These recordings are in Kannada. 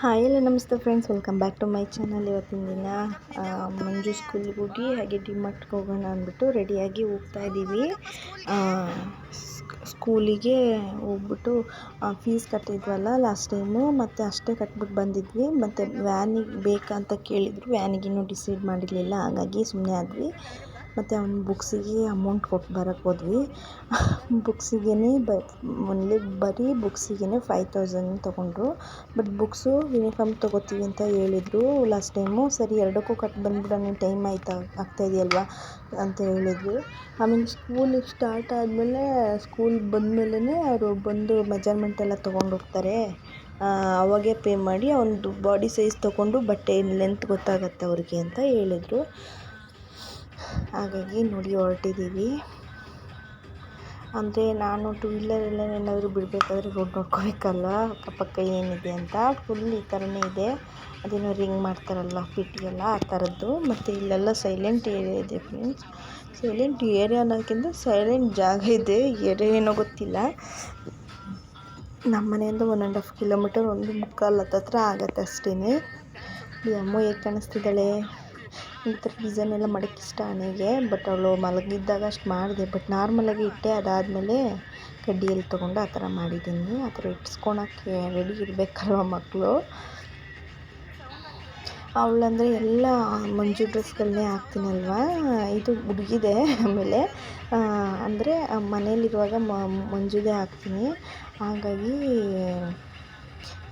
ಹಾಯ್, ಎಲ್ಲ ನಮಸ್ತೆ friends welcome back to my channel ಇವತ್ತಿನ ದಿನ ಮಂಜು ಸ್ಕೂಲ್ಗೆ ಹೋಗಿ, ಹಾಗೆ ಡಿಮಾರ್ಟ್ಗೆ ಹೋಗೋಣ ಅಂದ್ಬಿಟ್ಟು ರೆಡಿಯಾಗಿ ಹೋಗ್ತಾ ಇದ್ದೀವಿ ಸ್ಕೂಲಿಗೆ ಹೋಗ್ಬಿಟ್ಟು ಫೀಸ್ ಕಟ್ಟಿದ್ವಲ್ಲ ಲಾಸ್ಟ್ ಟೈಮು ಮತ್ತು ಅಷ್ಟೇ ಕಟ್ಬಿಟ್ಟು ಬಂದಿದ್ವಿ. ಮತ್ತು ವ್ಯಾನಿಗೆ ಬೇಕಂತ ಕೇಳಿದ್ರು. ವ್ಯಾನಿಗೆ ಇನ್ನೂ ಡಿಸೈಡ್ ಮಾಡಿರಲಿಲ್ಲ. ಹಾಗಾಗಿ ಸುಮ್ಮನೆ ಆದ್ವಿ. ಮತ್ತು ಅವ್ನ ಬುಕ್ಸಿಗೆ ಅಮೌಂಟ್ ಕೊಟ್ಟು ಬರಕ್ಕೆ ಹೋದ್ವಿ. ಬುಕ್ಸಿಗೇ ಬ ಒನ್ಲಿ ಬರೀ ಬುಕ್ಸಿಗೇ ಫೈವ್ ತೌಸಂಡ್ ತೊಗೊಂಡ್ರು. ಬಟ್ ಬುಕ್ಸು ಯೂನಿಫಾರ್ಮ್ ತೊಗೋತೀವಿ ಅಂತ ಹೇಳಿದ್ರು. ಲಾಸ್ಟ್ ಟೈಮು ಸರಿ ಎರಡಕ್ಕೂ ಕಟ್ಟಿ ಬಂದ್ಬಿಡೋಣ ಟೈಮ್ ಆಯ್ತಾ, ಆಗ್ತಾ ಇದೆಯಲ್ವಾ ಅಂತ ಹೇಳಿದ್ರು. ಆಮೇಲೆ ಸ್ಕೂಲಿಗೆ ಸ್ಟಾರ್ಟ್ ಆದಮೇಲೆ ಸ್ಕೂಲ್ ಬಂದಮೇಲೆ ಅವರು ಬಂದು ಮೆಜರ್ಮೆಂಟ್ ಎಲ್ಲ ತೊಗೊಂಡು ಹೋಗ್ತಾರೆ. ಅವಾಗೇ ಪೇ ಮಾಡಿ ಅವ್ನದ್ದು ಬಾಡಿ ಸೈಜ್ ತೊಗೊಂಡು ಬಟ್ಟೆ ಲೆಂತ್ ಗೊತ್ತಾಗತ್ತೆ ಅವ್ರಿಗೆ ಅಂತ ಹೇಳಿದರು. ಹಾಗಾಗಿ ನೋಡಿ ಹೊರಟಿದ್ದೀವಿ. ಅಂದರೆ ನಾನು ಟೂ ವೀಲರೆಲ್ಲ ಏನಾದರೂ ಬಿಡಬೇಕಾದ್ರೆ ರೋಡ್ ನೋಡ್ಕೋಬೇಕಲ್ಲ, ಅಕ್ಕಪಕ್ಕ ಏನಿದೆ ಅಂತ. ಫುಲ್ ಈ ಥರನೇ ಇದೆ. ಅದೇನೋ ರಿಂಗ್ ಮಾಡ್ತಾರಲ್ಲ ಪಿಟಿಯೆಲ್ಲ ಆ ಥರದ್ದು ಮತ್ತು ಇಲ್ಲೆಲ್ಲ ಸೈಲೆಂಟ್ ಏರಿಯಾ ಇದೆ ಫ್ರೆಂಡ್ಸ್ ಸೈಲೆಂಟ್ ಏರಿಯಾ ಅನ್ನೋದಕ್ಕಿಂತ ಸೈಲೆಂಟ್ ಜಾಗ ಇದೆ. ಏರಿಯಾ ಏನೋ ಗೊತ್ತಿಲ್ಲ. ನಮ್ಮ ಮನೆಯಿಂದ ಒನ್ ಆ್ಯಂಡ್ ಹಾಫ್ ಕಿಲೋಮೀಟರ್ ಒಂದು ಮುಕ್ಕಾಲು ಹತ್ತತ್ರ ಆಗತ್ತೆ ಅಷ್ಟೇ ಈ ಅಮ್ಮ ಹೇಗೆ ಕಾಣಿಸ್ತಿದ್ದಾಳೆ? ಈ ಥರ ಡಿಸೈನ್ ಎಲ್ಲ ಮಾಡೋಕ್ಕೆ ಇಷ್ಟ ನನಗೆ ಬಟ್ ಅವಳು ಮಲಗಿದ್ದಾಗ ಅಷ್ಟು ಮಾಡಿದೆ. ಬಟ್ ನಾರ್ಮಲಾಗಿ ಇಟ್ಟೆ, ಅದಾದಮೇಲೆ ಕಡ್ಡಿಯಲ್ಲಿ ತೊಗೊಂಡು ಆ ಥರ ಮಾಡಿದ್ದೀನಿ. ಆ ಥರ ಇಟ್ಸ್ಕೊಳಕ್ಕೆ ರೆಡಿ ಇರಬೇಕಲ್ವ ಮಕ್ಕಳು ಅವಳಂದರೆ ಎಲ್ಲ ಮಂಜು ಡ್ರೆಸ್ಗಳನ್ನೇ ಹಾಕ್ತೀನಲ್ವ? ಇದು ಹುಡುಗಿದೆ ಆಮೇಲೆ ಅಂದರೆ ಮನೇಲಿರುವಾಗ ಮಂಜುದೇ ಹಾಕ್ತೀನಿ. ಹಾಗಾಗಿ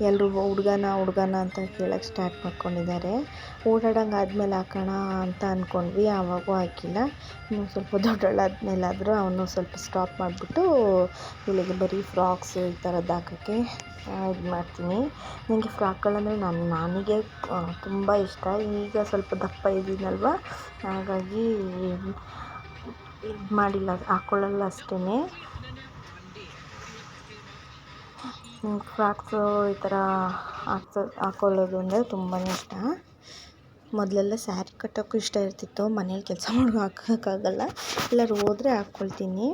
ಎಲ್ಲರೂ ಹುಡ್ಗನ ಹುಡ್ಗನ ಅಂತ ಕೇಳೋಕ್ಕೆ ಸ್ಟಾರ್ಟ್ ಮಾಡ್ಕೊಂಡಿದ್ದಾರೆ. ಓಡಾಡಂಗೆ ಆದಮೇಲೆ ಹಾಕೋಣ ಅಂತ ಅಂದ್ಕೊಂಡ್ವಿ ಆವಾಗೂ ಹಾಕಿಲ್ಲ. ಇನ್ನು ಸ್ವಲ್ಪ ದೊಡ್ಡವಳಾದ್ಮೇಲಾದರೂ ಅವನು ಸ್ವಲ್ಪ ಸ್ಟಾಪ್ ಮಾಡಿಬಿಟ್ಟು ಇವಳಿಗೆ ಬರೀ ಫ್ರಾಕ್ಸು ಈ ಥರದ್ದು ಹಾಕೋಕ್ಕೆ ಇದು ಮಾಡ್ತೀನಿ. ನನಗೆ ಫ್ರಾಕ್ಗಳಂದರೆ ನಾನು ನನಗೆ ತುಂಬ ಇಷ್ಟ. ಈಗ ಸ್ವಲ್ಪ ದಪ್ಪ ಇದ್ದೀನಲ್ವ? ಹಾಗಾಗಿ ಇದು ಮಾಡಿಲ್ಲ ಹಾಕ್ಕೊಳ್ಳಲ್ಲ ಅಷ್ಟೇ ಫ್ರಾಕ್ಸು ಈ ಥರ ಹಾಕ್ಸೋ ಹಾಕ್ಕೊಳ್ಳೋದು ಅಂದರೆ ತುಂಬಾ ಇಷ್ಟ. ಮೊದಲೆಲ್ಲ ಸ್ಯಾರಿ ಕಟ್ಟೋಕ್ಕೂ ಇಷ್ಟ ಇರ್ತಿತ್ತು. ಮನೇಲಿ ಕೆಲಸ ಮಾಡೋಕೆ ಹಾಕೋಕ್ಕಾಗಲ್ಲ ಎಲ್ಲರೂ ಹೋದರೆ ಹಾಕ್ಕೊಳ್ತೀನಿ.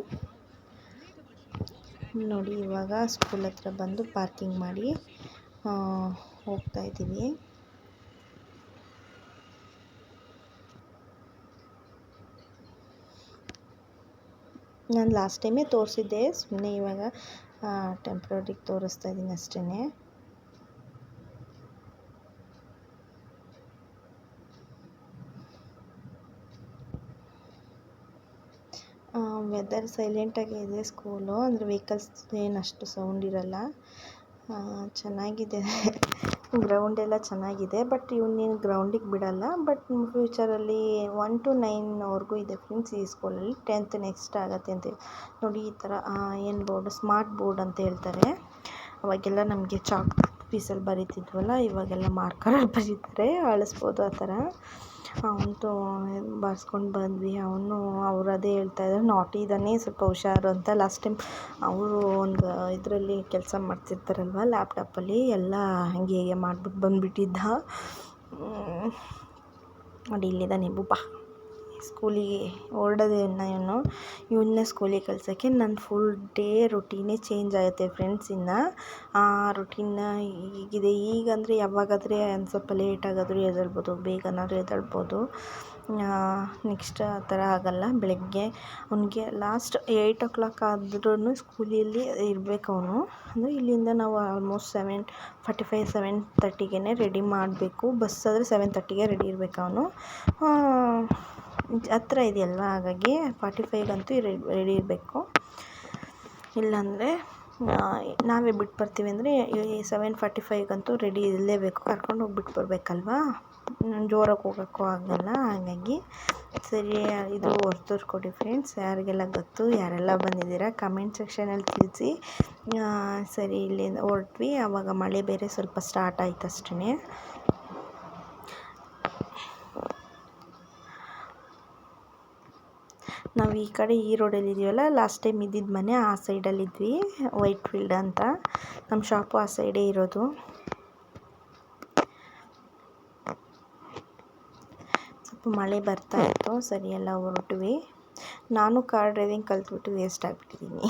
ನೋಡಿ, ಇವಾಗ ಸ್ಕೂಲ್ ಹತ್ರ ಬಂದು ಪಾರ್ಕಿಂಗ್ ಮಾಡಿ ಹೋಗ್ತಾ ನಾನು ಲಾಸ್ಟ್ ಟೈಮೇ ತೋರಿಸಿದ್ದೆ. ಸುಮ್ಮನೆ ಇವಾಗ ಟೆಂಪ್ರರಿಗೆ ತೋರಿಸ್ತಾ ಇದ್ದೀನಿ ಅಷ್ಟೇ ವೆದರ್ ಸೈಲೆಂಟಾಗೇ ಇದೆ ಸ್ಕೂಲು ಅಂದರೆ ವೆಹಿಕಲ್ಸ್ ಏನು ಅಷ್ಟು ಸೌಂಡ್ ಇರಲ್ಲ. ಚೆನ್ನಾಗಿದೆ. ಗ್ರೌಂಡ್ ಎಲ್ಲ ಚೆನ್ನಾಗಿದೆ ಬಟ್ ಇವನ್ನೇನು ಗ್ರೌಂಡಿಗೆ ಬಿಡಲ್ಲ. ಬಟ್ ಫ್ಯೂಚರಲ್ಲಿ ಒನ್ ಟು ನೈನ್ವರೆಗೂ ಇದೆ ಫ್ರೆಂಡ್ಸ್ ಈ ಸ್ಕೂಲಲ್ಲಿ ಟೆಂತ್ ನೆಕ್ಸ್ಟ್ ಆಗುತ್ತೆ ಅಂತ ನೋಡಿ, ಈ ಥರ ಏನು ಬೋರ್ಡ್ ಸ್ಮಾರ್ಟ್ ಬೋರ್ಡ್ ಅಂತ ಹೇಳ್ತಾರೆ. ಅವಾಗೆಲ್ಲ ನಮಗೆ ಚಾಕ್ ಪೀಸಲ್ಲಿ ಬರೀತಿದ್ವಲ್ಲ, ಇವಾಗೆಲ್ಲ ಮಾರ್ಕರಲ್ಲಿ ಬರೀತಾರೆ. ಅಳಿಸ್ಬೋದು ಆ ಥರ ಅವನು ಬರ್ಸ್ಕೊಂಡು ಬಂದ್ವಿ. ಅವನು ಅವ್ರು ಅದೇ ಹೇಳ್ತಾ ಇದ್ದಾರೆ ನಾಟಿ ಇದ್ದಾನೆ ಸ್ವಲ್ಪ ಹುಷಾರು ಅಂತ. ಲಾಸ್ಟ್ ಟೈಮ್ ಅವರು ಒಂದು ಇದರಲ್ಲಿ ಕೆಲಸ ಮಾಡ್ತಿರ್ತಾರಲ್ವ ಲ್ಯಾಪ್ಟಾಪಲ್ಲಿ ಎಲ್ಲ ಹಾಗೆ ಹೀಗೆ ಮಾಡ್ಬಿಟ್ಟು ಬಂದುಬಿಟ್ಟಿದ್ದ. ನೋಡಿ ಇಲ್ಲಿದ್ದಾನೆ ಬುಬ್ಬ. ಸ್ಕೂಲಿಗೆ ಹೊರ್ಡೋದನ್ನ ಇವನು ಇವನ್ನ ಸ್ಕೂಲಿಗೆ ಕಳ್ಸೋಕ್ಕೆ ನನ್ನ ಫುಲ್ ಡೇ ರೊಟೀನೇ ಚೇಂಜ್ ಆಗುತ್ತೆ ಫ್ರೆಂಡ್ಸ್ ಇನ್ನು ಆ ರೊಟೀನ್ನ ಈಗಿದೆ ಈಗಂದರೆ ಯಾವಾಗಾದರೆ ಒಂದು ಸ್ವಲ್ಪ ಲೇಟಾಗಾದರೂ ಎದ್ದೇಳ್ಬೋದು, ಬೇಗನಾದರೂ ಎದ್ದೇಳ್ಬೋದು. ನೆಕ್ಸ್ಟ್ ಆ ಥರ ಆಗೋಲ್ಲ, ಬೆಳಗ್ಗೆ. ಅವನಿಗೆ ಲಾಸ್ಟ್ ಏಯ್ಟ್ ಓ ಕ್ಲಾಕ್ ಆದ್ರೂ ಸ್ಕೂಲಲ್ಲಿ ಇರಬೇಕು ಅವನು. ಅಂದರೆ ಇಲ್ಲಿಂದ ನಾವು almost seven forty five seven ತರ್ಟಿಗೆ ರೆಡಿ ಮಾಡಬೇಕು. ಬಸ್ ಆದರೆ ಸೆವೆನ್ ತರ್ಟಿಗೆ ರೆಡಿ ಇರಬೇಕು ಅವನು. ಹತ್ರ ಇದೆಯಲ್ವ? ಹಾಗಾಗಿ ಫಾರ್ಟಿ ಫೈವ್ಗಂತೂ ರೆಡಿ ಇರಬೇಕು. ಇಲ್ಲಾಂದರೆ ನಾವೇ ಬಿಟ್ಟು ಬರ್ತೀವಿ ಅಂದರೆ ಸೆವೆನ್ ಫಾರ್ಟಿ ಫೈವ್ಗಂತೂ ರೆಡಿ ಇರಲೇಬೇಕು. ಕರ್ಕೊಂಡು ಹೋಗಿ ಬಿಟ್ಟು ಬರಬೇಕಲ್ವಾ? ಜೋರಾಗಿ ಹೋಗೋಕ್ಕೂ ಆಗಲ್ಲ. ಹಾಗಾಗಿ ಸರಿ, ಇದು ಹೊರ್ತೂರು ಕೊಡಿ ಫ್ರೆಂಡ್ಸ್ ಯಾರಿಗೆಲ್ಲ ಗೊತ್ತು, ಯಾರೆಲ್ಲ ಬಂದಿದ್ದೀರಾ ಕಮೆಂಟ್ ಸೆಕ್ಷನಲ್ಲಿ ತಿಳಿಸಿ. ಸರಿ, ಇಲ್ಲಿಂದ ಹೊರಟ್ವಿ. ಆವಾಗ ಮಳೆ ಬೇರೆ ಸ್ವಲ್ಪ ಸ್ಟಾರ್ಟ್ ಆಯ್ತು ಅಷ್ಟೇ ನಾವು ಈ ಕಡೆ ಈ ರೋಡಲ್ಲಿ ಇದೀವಲ್ಲ ಲಾಸ್ಟ್ ಟೈಮ್ ಇದ್ದಿದ್ದ ಮನೆ ಆ ಸೈಡಲ್ಲಿದ್ವಿ ವೈಟ್ ಫೀಲ್ಡ್ ಅಂತ. ನಮ್ಮ ಶಾಪು ಆ ಸೈಡೇ ಇರೋದು. ಸ್ವಲ್ಪ ಮಳೆ ಬರ್ತಾ ಇತ್ತು ಸರಿ ಎಲ್ಲ ಹೊರಟ್ವಿ. ನಾನು ಕಾರ್ ಡ್ರೈವಿಂಗ್ ಕಲ್ತ್ಬಿಟ್ಟು ವೇಸ್ಟ್ ಆಗಿಬಿಟ್ಟಿದ್ದೀನಿ.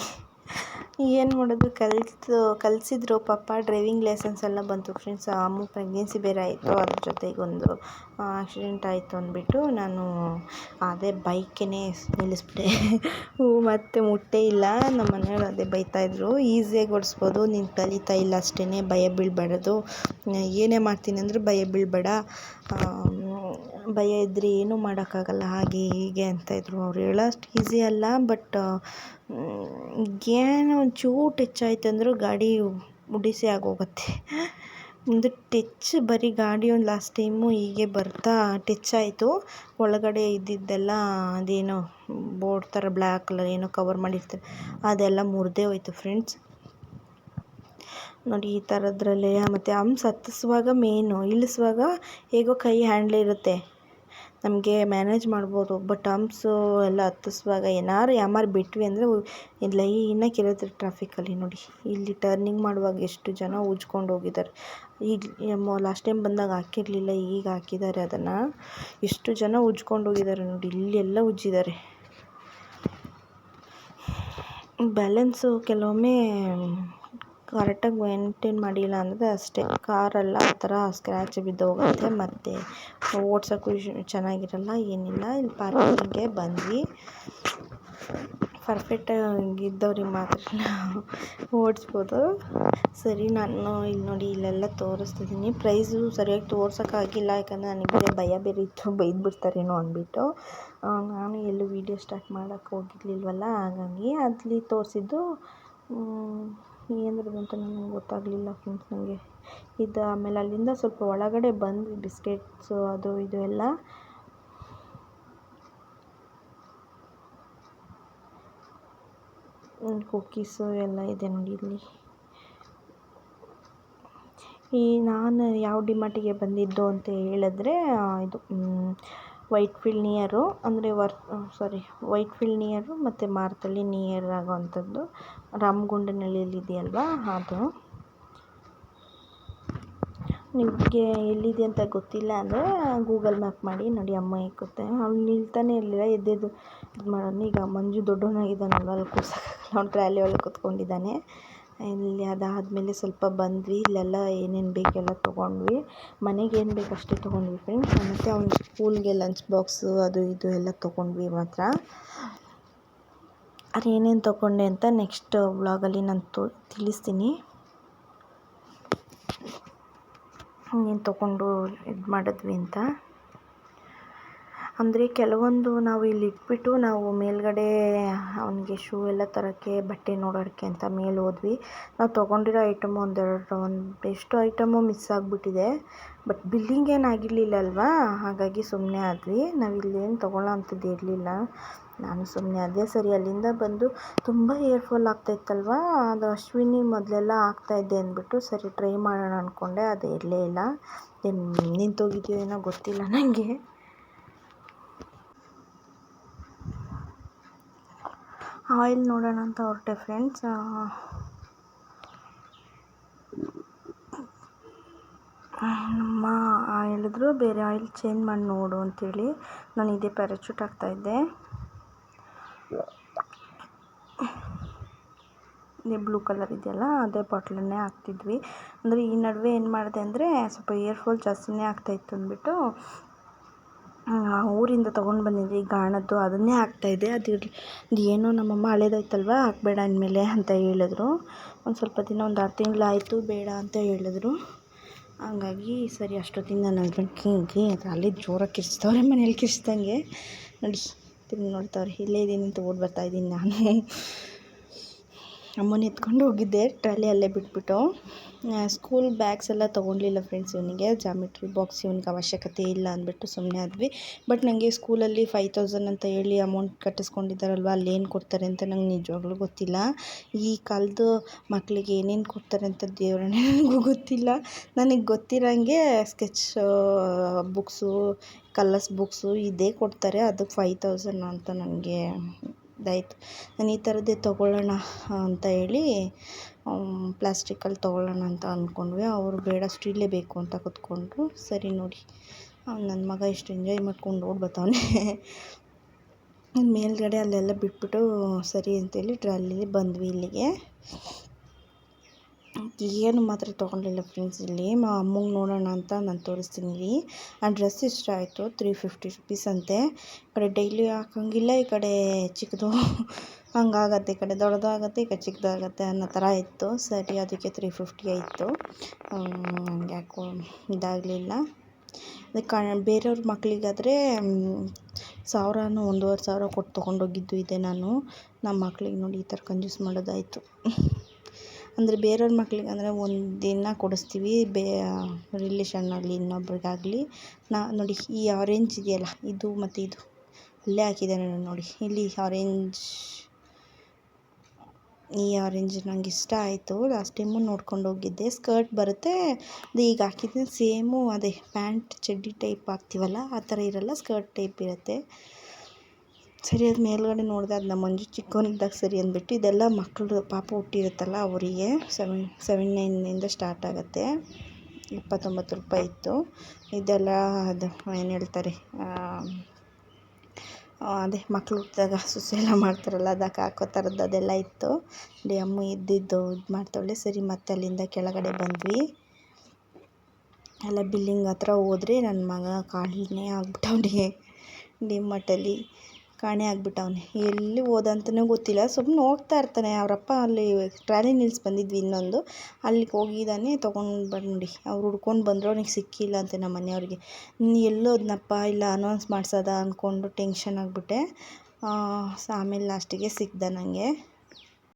ಏನು ಮಾಡೋದು? ಕಲಿತು, ಕಲಿಸಿದ್ರು ಪಾಪ ಡ್ರೈವಿಂಗ್ ಲೈಸೆನ್ಸ್ ಎಲ್ಲ ಬಂತು. ಫ್ರೆಂಡ್ಸ್ ಅಮ್ಮ ಪ್ರೆಗ್ನೆನ್ಸಿ ಬೇರೆ ಆಯಿತು, ಅದ್ರ ಜೊತೆಗೆ ಒಂದು ಆಕ್ಸಿಡೆಂಟ್ ಆಯಿತು ಅಂದ್ಬಿಟ್ಟು ನಾನು ಅದೇ ಬೈಕೇ ನಿಲ್ಲಿಸ್ಬಿಟ್ಟೆ. ಮತ್ತೆ ಮುಟ್ಟೆ ಇಲ್ಲ. ನಮ್ಮ ಮನೆಯವ್ರು ಅದೇ ಬೈತಾಯಿದ್ರು ಈಸಿಯಾಗಿ ಓಡಿಸ್ಬೋದು. ನೀನು ಕಲಿತಾ ಇಲ್ಲ ಅಷ್ಟೇ ಭಯ ಬೀಳಬಾರ್ದು. ಏನೇ ಮಾಡ್ತೀನಿ ಅಂದರೂ ಭಯ ಬೀಳಬೇಡ. ಭಯ ಇದ್ದರೆ ಏನೂ ಮಾಡೋಕ್ಕಾಗಲ್ಲ, ಹಾಗೆ ಹೀಗೆ ಅಂತ ಇದ್ದರು ಅವ್ರು. ಹೇಳೋಷ್ಟು ಈಸಿ ಅಲ್ಲ ಬಟ್ ಏನೋ ಒಂಚೂರು ಟಚ್ ಆಯ್ತು ಅಂದರೂ ಗಾಡಿ ಉಡಿಸಿ ಆಗೋಗುತ್ತೆ. ಒಂದು ಟಚ್ ಬರೀ ಗಾಡಿ ಒಂದು ಲಾಸ್ಟ್ ಟೈಮು ಹೀಗೆ ಬರ್ತಾ ಟಚ್ ಆಯಿತು. ಒಳಗಡೆ ಇದ್ದಿದ್ದೆಲ್ಲ ಅದೇನೋ ಬೋರ್ಡ್ ಥರ ಬ್ಲ್ಯಾಕ್ ಕಲರ್ ಏನೋ ಕವರ್ ಮಾಡಿರ್ತಾರೆ. ಅದೆಲ್ಲ ಮುರಿದೇ ಹೋಯ್ತು ಫ್ರೆಂಡ್ಸ್ ನೋಡಿ ಈ ಥರದ್ರಲ್ಲೇ ಮತ್ತು ಹಂಪ್ಸ್ ಹತ್ತಿಸುವಾಗ ಮೇನು ಇಳಿಸುವಾಗ ಹೇಗೋ ಕೈ ಹ್ಯಾಂಡ್ಲ್ ಇರುತ್ತೆ. ನಮಗೆ ಮ್ಯಾನೇಜ್ ಮಾಡ್ಬೋದು. ಬಟ್ ಟರ್ಮ್ಸು ಎಲ್ಲ ಹತ್ತಿಸುವಾಗ ಏನಾರು ಯಾಮಾರು ಬಿಟ್ವಿ ಅಂದರೆ ಲೈನಾಗಿ ಇರುತ್ತೆ ಟ್ರಾಫಿಕಲ್ಲಿ ನೋಡಿ. ಇಲ್ಲಿ ಟರ್ನಿಂಗ್ ಮಾಡುವಾಗ ಎಷ್ಟು ಜನ ಉಜ್ಕೊಂಡು ಹೋಗಿದ್ದಾರೆ. ಈಗ ಲಾಸ್ಟ್ ಟೈಮ್ ಬಂದಾಗ ಹಾಕಿರಲಿಲ್ಲ, ಈಗ ಹಾಕಿದ್ದಾರೆ ಅದನ್ನು. ಎಷ್ಟು ಜನ ಉಜ್ಕೊಂಡು ಹೋಗಿದ್ದಾರೆ ನೋಡಿ ಇಲ್ಲಿ ಎಲ್ಲ ಉಜ್ಜಿದ್ದಾರೆ. ಬ್ಯಾಲೆನ್ಸು ಕೆಲವೊಮ್ಮೆ ಕರೆಕ್ಟಾಗಿ ಮೇಂಟೇನ್ ಮಾಡಿಲ್ಲ ಅಂದರೆ ಅಷ್ಟೇ. ಕಾರೆಲ್ಲ ಆ ಥರ ಸ್ಕ್ರ್ಯಾಚ್ ಬಿದ್ದೋಗುತ್ತೆ, ಮತ್ತು ಓಡ್ಸೋಕ್ಕೂ ಚೆನ್ನಾಗಿರಲ್ಲ, ಏನಿಲ್ಲ. ಇಲ್ಲಿ ಪಾರ್ಕಿಂಗಿಗೆ ಬಂದ್ವಿ. ಪರ್ಫೆಕ್ಟಾಗಿ ಇದ್ದವ್ರಿಗೆ ಮಾತ್ರ ಓಡಿಸ್ಬೋದು. ಸರಿ, ನಾನು ಇಲ್ಲಿ ನೋಡಿ ಇಲ್ಲೆಲ್ಲ ತೋರಿಸ್ತಿದ್ದೀನಿ. ಪ್ರೈಸು ಸರಿಯಾಗಿ ತೋರ್ಸೋಕ್ಕಾಗಿಲ್ಲ ಯಾಕಂದರೆ ನನಗೆ ಭಯ ಬೇರೆ ಇತ್ತು, ಬೈದ್ಬಿಡ್ತಾರೇನೋ ಅಂದ್ಬಿಟ್ಟು. ನಾನು ಎಲ್ಲೂ ವೀಡಿಯೋ ಸ್ಟಾರ್ಟ್ ಮಾಡೋಕ್ಕೆ ಹೋಗಿರ್ಲಿಲ್ವಲ್ಲ, ಹಾಗಾಗಿ ಅಲ್ಲಿ ತೋರಿಸಿದ್ದು ಏನರದ್ದು ಅಂತ ನನಗೆ ಗೊತ್ತಾಗಲಿಲ್ಲ ಫ್ರೆಂಡ್ಸ್ ನನಗೆ ಇದು ಆಮೇಲೆ ಅಲ್ಲಿಂದ ಸ್ವಲ್ಪ ಒಳಗಡೆ ಬಂದ್ವಿ ಬಿಸ್ಕೆಟ್ಸು ಅದು ಇದು ಎಲ್ಲ ಕುಕ್ಕೀಸು ಎಲ್ಲ ಇದೆ ನೋಡಿ ಇಲ್ಲಿ. ಈ ನಾನು ಯಾವ ಡಿಮಾರ್ಟಿಗೆ ಬಂದಿದ್ದು ಅಂತ ಹೇಳಿದ್ರೆ ಇದು ವೈಟ್ ಫೀಲ್ಡ್ ನಿಯರು ಅಂದರೆ ವರ್ ಸಾರಿ ವೈಟ್ ಫೀಲ್ಡ್ ನಿಯರು ಮತ್ತು ಮಾರ್ತಳ್ಳಿ ನಿಯರ್ ಆಗೋವಂಥದ್ದು. ರಾಮಗುಂಡನಹಳ್ಳಿಯಲ್ಲಿ ಇದೆಯಲ್ವಾ? ಅದು. ನಿಮಗೆ ಎಲ್ಲಿದೆ ಅಂತ ಗೊತ್ತಿಲ್ಲ ಅಂದರೆ ಗೂಗಲ್ ಮ್ಯಾಪ್ ಮಾಡಿ ನೋಡಿ, ಅಮ್ಮ ಇಕ್ಕುತ್ತೆ ಅವ್ನು ನಿಲ್ತಾನೆ ಇರಲಿಲ್ಲ, ಎದ್ದೆದ್ದು ಇದು ಮಾಡೋನು ಈಗ ಮಂಜು ದೊಡ್ಡವನಾಗಿದ್ದಾನಲ್ವ, ಅಲ್ಲಿ ಅವ್ನು ಟ್ರಾಲಿ ಒಳಗೆ ಕೂತ್ಕೊಂಡಿದ್ದಾನೆ. ಇಲ್ಲಿ ಅದಾದಮೇಲೆ ಸ್ವಲ್ಪ ಬಂದ್ವಿ. ಇಲ್ಲೆಲ್ಲ ಏನೇನು ಬೇಕೆಲ್ಲ ತೊಗೊಂಡ್ವಿ. ಮನೆಗೆ ಏನು ಬೇಕು ಅಷ್ಟೇ ತೊಗೊಂಡ್ವಿ ಫ್ರೆಂಡ್ಸ್ ಮತ್ತು ಅವ್ನ ಸ್ಕೂಲ್ಗೆ ಲಂಚ್ ಬಾಕ್ಸು ಅದು ಇದು ಎಲ್ಲ ತೊಗೊಂಡ್ವಿ ಮಾತ್ರ. ಅದು ಏನೇನು ತೊಗೊಂಡೆ ಅಂತ ನೆಕ್ಸ್ಟ್ ವ್ಲಾಗಲ್ಲಿ ನಾನು ತೋ, ತಿಳಿಸ್ತೀನಿ. ಏನು ತೊಗೊಂಡು ಇದು ಮಾಡಿದ್ವಿ ಅಂತ. ಅಂದರೆ ಕೆಲವೊಂದು ನಾವು ಇಲ್ಲಿ ಇಟ್ಬಿಟ್ಟು ನಾವು ಮೇಲುಗಡೆ ಅವನಿಗೆ ಶೂ ಎಲ್ಲ ತರೋಕ್ಕೆ, ಬಟ್ಟೆ ನೋಡೋಕ್ಕೆ ಅಂತ ಮೇಲೆ ಹೋದ್ವಿ. ನಾವು ತೊಗೊಂಡಿರೋ ಐಟಮು ಒಂದೆರಡು, ಒಂದು ಎಷ್ಟು ಐಟಮು ಮಿಸ್ ಆಗಿಬಿಟ್ಟಿದೆ. ಬಟ್ ಬಿಲ್ಲಿಂಗ್ ಏನು ಆಗಿರಲಿಲ್ಲ ಅಲ್ವಾ? ಹಾಗಾಗಿ ಸುಮ್ಮನೆ ಆದ್ವಿ. ನಾವು ಇಲ್ಲೇನು ತೊಗೊಳ್ಳೋ ಅಂಥದ್ದು ಇರಲಿಲ್ಲ. ನಾನು ಸುಮ್ಮನೆ ಅದೇ ಸರಿ, ಅಲ್ಲಿಂದ ಬಂದು ತುಂಬ ಏರ್ಫಾಲ್ ಆಗ್ತಾಯಿತ್ತಲ್ವಾ ಅದು ಅಶ್ವಿನಿ ಮೊದಲೆಲ್ಲ ಆಗ್ತಾಯಿದ್ದೆ ಅಂದ್ಬಿಟ್ಟು ಸರಿ ಟ್ರೈ ಮಾಡೋಣ ಅಂದ್ಕೊಂಡೆ ಅದು ಇರಲೇ ಇಲ್ಲ. ಏನು ನಿಂತೋಗಿದೆಯೋ ಏನೋ ಗೊತ್ತಿಲ್ಲ ನನಗೆ ಆಯಿಲ್ ನೋಡೋಣ ಅಂತ ಹೊರಟೆ ಫ್ರೆಂಡ್ಸ್. ನಮ್ಮ ಹೇಳಿದ್ರು ಬೇರೆ ಆಯಿಲ್ ಚೇಂಜ್ ಮಾಡಿ ನೋಡು ಅಂತೇಳಿ. ನಾನು ಇದೇ ಪ್ಯಾರಾಚೂಟ್ ಹಾಕ್ತಾಯಿದ್ದೆ ಇದೇ ಬ್ಲೂ ಕಲರ್ ಇದೆಯಲ್ಲ, ಅದೇ ಬಾಟ್ಲನ್ನೇ ಹಾಕ್ತಿದ್ವಿ. ಅಂದರೆ ಈ ನಡುವೆ ಏನು ಮಾಡಿದೆ ಅಂದರೆ ಸ್ವಲ್ಪ ಏರ್ಫಾಲ್ ಜಾಸ್ತಿನೇ ಆಗ್ತಾಯಿತ್ತು ಅಂದ್ಬಿಟ್ಟು ಊರಿಂದ ತೊಗೊಂಡು ಬಂದಿದ್ವಿ ಗಾಣದ್ದು. ಅದನ್ನೇ ಹಾಕ್ತಾಯಿದ್ದೆ ಅದು ಅದು ಏನೋ ನಮ್ಮಮ್ಮ ಹಳೇದಾಯ್ತಲ್ವ, ಹಾಕಬೇಡ ಅಂದಮೇಲೆ ಅಂತ ಹೇಳಿದ್ರು. ಒಂದು ಸ್ವಲ್ಪ ದಿನ, ಒಂದು ಆರು ತಿಂಗಳಾಯ್ತು, ಬೇಡ ಅಂತ ಹೇಳಿದ್ರು. ಹಂಗಾಗಿ ಸರಿ ಅಷ್ಟೊತ್ತಿಗೆ ನನ್ನ ಹಸ್ಬೆಂಡ್ ಕಿಂಗಿ ಅಲ್ಲಿ ಜೋರಾಗಿ ಕಿರ್ಚ್ತವ್ರೆ, ಮನೇಲಿ ಕಿರ್ಚ್ದಂಗೆ. ನೋಡಿ, ತಿರ್ಗಿ ನೋಡ್ತವ್ರೆ, ಇಲ್ಲೇ ಇದ್ದೀನಿ ಅಂತ ಓಡಿ ಬರ್ತಾಯಿದ್ದೀನಿ ನಾನು. ಅಮ್ಮನ ಎತ್ಕೊಂಡು ಹೋಗಿದ್ದೆ, ಟ್ರಾಲಿ ಅಲ್ಲೇ ಬಿಟ್ಬಿಟ್ಟು. ಸ್ಕೂಲ್ ಬ್ಯಾಗ್ಸ್ ಎಲ್ಲ ತೊಗೊಳ್ಲಿಲ್ಲ ಫ್ರೆಂಡ್ಸ್ ಇವನಿಗೆ. ಜಾಮಿಟ್ರಿ ಬಾಕ್ಸ್ ಇವನಿಗೆ ಅವಶ್ಯಕತೆ ಇಲ್ಲ ಅಂದ್ಬಿಟ್ಟು ಸುಮ್ಮನೆ ಆದ್ವಿ. ಬಟ್ ನನಗೆ ಸ್ಕೂಲಲ್ಲಿ ಫೈವ್ ತೌಸಂಡ್ ಅಂತ ಹೇಳಿ ಅಮೌಂಟ್ ಕಟ್ಟಿಸ್ಕೊಂಡಿದ್ದಾರಲ್ವ, ಅಲ್ಲಿ ಏನು ಕೊಡ್ತಾರೆ ಅಂತ ನಂಗೆ ನಿಜವಾಗ್ಲೂ ಗೊತ್ತಿಲ್ಲ. ಈ ಕಾಲದ ಮಕ್ಕಳಿಗೆ ಏನೇನು ಕೊಡ್ತಾರೆ ಅಂತ ದೇವರೇ ನನಗೂ ಗೊತ್ತಿಲ್ಲ. ನನಗೆ ಗೊತ್ತಿರೋಂಗೆ ಸ್ಕೆಚ್ ಬುಕ್ಸು ಕಲರ್ಸ್ ಬುಕ್ಸು ಇದೇ ಕೊಡ್ತಾರೆ, ಅದಕ್ಕೆ ಫೈವ್ ತೌಸಂಡ್ ಅಂತ ನನಗೆ ಇದಾಯಿತು. ನಾನು ಈ ಥರದ್ದೇ ತೊಗೊಳ್ಳೋಣ ಅಂತ ಹೇಳಿ ಪ್ಲಾಸ್ಟಿಕಲ್ಲಿ ತೊಗೊಳ್ಳೋಣ ಅಂತ ಅಂದ್ಕೊಂಡ್ವಿ. ಅವರು ಬೇಡ, ಸ್ಟೀಲೇ ಬೇಕು ಅಂತ ಕೂತ್ಕೊಂಡ್ರು. ಸರಿ ನೋಡಿ. ನನ್ನ ಮಗ ಎಷ್ಟು ಎಂಜಾಯ್ ಮಾಡ್ಕೊಂಡು ಓಡಿ ಬರ್ತಾವನೆ. ಮೇಲ್ಗಡೆ ಅಲ್ಲೆಲ್ಲ ಬಿಟ್ಬಿಟ್ಟು, ಸರಿ ಅಂತೇಳಿ ಟ್ರಾಲಿಲಿ ಬಂದ್ವಿ ಇಲ್ಲಿಗೆ. ಏನು ಮಾತ್ರ ತೊಗೊಂಡಿಲ್ಲ ಫ್ರೆಂಡ್ಸ್ ಇಲ್ಲಿ. ಮಾ, ಅಮ್ಮಂಗೆ ನೋಡೋಣ ಅಂತ ನಾನು ತೋರಿಸ್ತೀನಿ. ಆ ಡ್ರೆಸ್ ಇಷ್ಟ ಆಯಿತು? ತ್ರೀ ಫಿಫ್ಟಿ ರುಪೀಸ್ ಅಂತೆ. ಈ ಕಡೆ ಡೈಲಿ ಹಾಕೋಂಗಿಲ್ಲ, ಈ ಕಡೆ ಚಿಕ್ಕದು ಹಂಗಾಗತ್ತೆ, ಈ ಕಡೆ ದೊಡ್ಡದಾಗತ್ತೆ, ಈ ಕಡೆ ಚಿಕ್ಕದಾಗತ್ತೆ ಅನ್ನೋ ಥರ ಇತ್ತು. ಸರಿ, ಅದಕ್ಕೆ ತ್ರೀ ಫಿಫ್ಟಿ ಆಯಿತು. ನನಗೆ ಯಾಕೋ ಇದಾಗಲಿಲ್ಲ. ಅದಕ್ಕೆ ಬೇರೆಯವ್ರ ಮಕ್ಕಳಿಗಾದರೆ ಸಾವಿರನೂ ಒಂದೂವರೆ ಸಾವಿರ ಕೊಟ್ಟು ತೊಗೊಂಡೋಗಿದ್ದು ಇದೆ ನಾನು. ನಮ್ಮ ಮಕ್ಳಿಗೆ ನೋಡಿ ಈ ಥರ ಕಂಜೂಸ್ ಮಾಡೋದಾಯಿತು. ಅಂದರೆ ಬೇರೆಯವ್ರ ಮಕ್ಳಿಗೆ ಅಂದರೆ ಒಂದು ದಿನ ಕೊಡಿಸ್ತೀವಿ, ಬೇ ರಿಲೇಷನ್ನಾಗಲಿ ಇನ್ನೊಬ್ರಿಗಾಗಲಿ. ನಾ, ನೋಡಿ ಈ ಆರೆಂಜ್ ಇದೆಯಲ್ಲ, ಇದು ಮತ್ತು ಇದು. ಅಲ್ಲೇ ಹಾಕಿದ್ದಾನೆ ನೋಡಿ. ಇಲ್ಲಿ ಆರೆಂಜ್ ಈ ಆರೆಂಜ್ ನಂಗೆ ಇಷ್ಟ ಆಯಿತು. ಲಾಸ್ಟ್ ಟೈಮು ನೋಡ್ಕೊಂಡು ಹೋಗಿದ್ದೆ. ಸ್ಕರ್ಟ್ ಬರುತ್ತೆ. ಅದು ಈಗ ಹಾಕಿದ್ದು ಸೇಮು ಅದೇ ಪ್ಯಾಂಟ್ ಚಡ್ಡಿ ಟೈಪ್ ಹಾಕ್ತೀವಲ್ಲ, ಆ ಥರ ಇರಲ್ಲ ಸ್ಕರ್ಟ್ ಟೈಪ್ ಇರುತ್ತೆ. ಸರಿ ಅದು ಮೇಲುಗಡೆ ನೋಡಿದೆ ಅದು ನಮ್ಮ ಮಂಜು ಚಿಕ್ಕವನಿದ್ದಾಗ ಸರಿ ಅಂದ್ಬಿಟ್ಟು ಇದೆಲ್ಲ ಮಕ್ಕಳು ಪಾಪ ಹುಟ್ಟಿರುತ್ತಲ್ಲ ಅವರಿಗೆ ಸೆವೆನ್ ಸೆವೆನ್ ನೈನಿಂದ ಸ್ಟಾರ್ಟ್ ಆಗುತ್ತೆ. ಇಪ್ಪತ್ತೊಂಬತ್ತು ರೂಪಾಯಿ ಇತ್ತು. ಇದೆಲ್ಲ ಅದು ಏನು ಹೇಳ್ತಾರೆ ಅದೇ ಮಕ್ಳು ಹುಟ್ಟಿದಾಗ ಸುಸು ಎಲ್ಲ ಮಾಡ್ತಾರಲ್ಲ, ಅದಕ್ಕೆ ಹಾಕೋ ಥರದ್ದು ಅದೆಲ್ಲ ಇತ್ತು. ಡಿ ಅಮ್ಮ ಇದ್ದಿದ್ದು ಇದು ಮಾಡ್ತಾಳೆ ಸರಿ, ಮತ್ತೆ ಅಲ್ಲಿಂದ ಕೆಳಗಡೆ ಬಂದ್ವಿ. ಎಲ್ಲ ಬಿಲ್ಲಿಂಗ್ ಹತ್ರ ಹೋದ್ರೆ ನನ್ನ ಮಗ ಕಾಣೆ ಆಗ್ಬಿಟ್ಟವನಿಗೆ ಡಿ ಮಾರ್ಟಲ್ಲಿ ಕಾಣೆ ಆಗಿಬಿಟ್ಟವ್ನೆ. ಎಲ್ಲಿ ಹೋದ ಅಂತಾನೆ ಗೊತ್ತಿಲ್ಲ. ಸುಮ್ಮನೆ ಹೋಗ್ತಾ ಇರ್ತಾನೆ. ಅವರಪ್ಪ ಅಲ್ಲಿ ಟ್ರಾಲಿ ನಿಲ್ಸಿ ಬಂದಿದ್ವಿ ಇನ್ನೊಂದು. ಅಲ್ಲಿಗೆ ಹೋಗಿದ್ದಾನೆ, ತೊಗೊಂಡು ಬಂದು ಅವ್ರು ಹುಡ್ಕೊಂಡು ಬಂದರು, ಅವ್ನಿಗೆ ಸಿಕ್ಕಿಲ್ಲ ಅಂತೆ ನಮ್ಮ ಮನೆಯವ್ರಿಗೆ. ಎಲ್ಲೋದ್ನಪ್ಪ ಇಲ್ಲ ಅನೌನ್ಸ್ ಮಾಡ್ಸೋದ ಅಂದ್ಕೊಂಡು ಟೆನ್ಷನ್ ಆಗಿಬಿಟ್ಟೆ. ಆಮೇಲೆ ಲಾಸ್ಟಿಗೆ ಸಿಕ್ಕಿದ ನನಗೆ